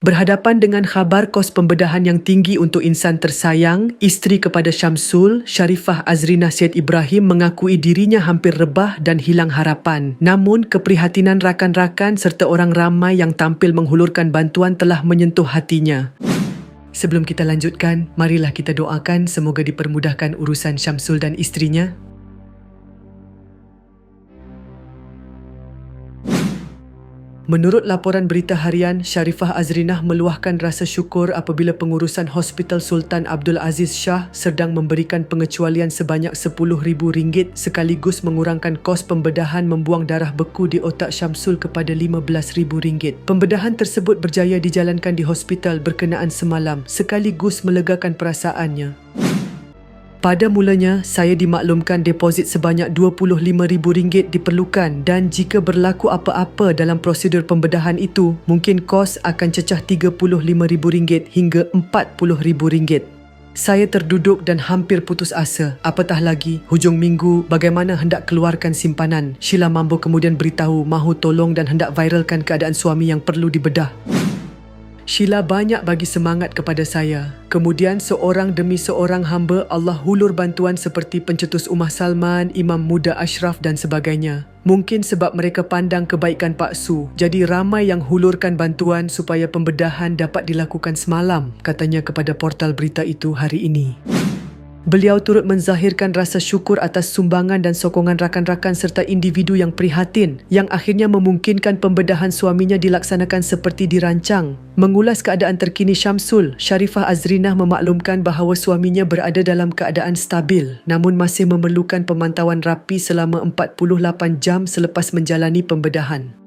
Berhadapan dengan khabar kos pembedahan yang tinggi untuk insan tersayang, isteri kepada Syamsul, Sharifah Azrina Syed Ibrahim mengakui dirinya hampir rebah dan hilang harapan. Namun, keprihatinan rakan-rakan serta orang ramai yang tampil menghulurkan bantuan telah menyentuh hatinya. Sebelum kita lanjutkan, marilah kita doakan semoga dipermudahkan urusan Syamsul dan isterinya. Menurut laporan berita harian, Sharifah Azrinah meluahkan rasa syukur apabila pengurusan Hospital Sultan Abdul Aziz Shah sedang memberikan pengecualian sebanyak RM10,000 sekaligus mengurangkan kos pembedahan membuang darah beku di otak Syamsul kepada RM15,000. Pembedahan tersebut berjaya dijalankan di hospital berkenaan semalam sekaligus melegakan perasaannya. Pada mulanya, saya dimaklumkan deposit sebanyak RM25,000 diperlukan dan jika berlaku apa-apa dalam prosedur pembedahan itu, mungkin kos akan cecah RM35,000 hingga RM40,000. Saya terduduk dan hampir putus asa. Apatah lagi, hujung minggu bagaimana hendak keluarkan simpanan. Sheila Mambo kemudian beritahu mahu tolong dan hendak viralkan keadaan suami yang perlu dibedah. Sheila banyak bagi semangat kepada saya. Kemudian seorang demi seorang hamba Allah hulur bantuan seperti pencetus Umar Salman, Imam Muda Ashraf dan sebagainya. Mungkin sebab mereka pandang kebaikan Pak Su, jadi ramai yang hulurkan bantuan supaya pembedahan dapat dilakukan semalam, katanya kepada portal berita itu hari ini. Beliau turut menzahirkan rasa syukur atas sumbangan dan sokongan rakan-rakan serta individu yang prihatin yang akhirnya memungkinkan pembedahan suaminya dilaksanakan seperti dirancang. Mengulas keadaan terkini Syamsul, Sharifah Azrinah memaklumkan bahawa suaminya berada dalam keadaan stabil namun masih memerlukan pemantauan rapi selama 48 jam selepas menjalani pembedahan.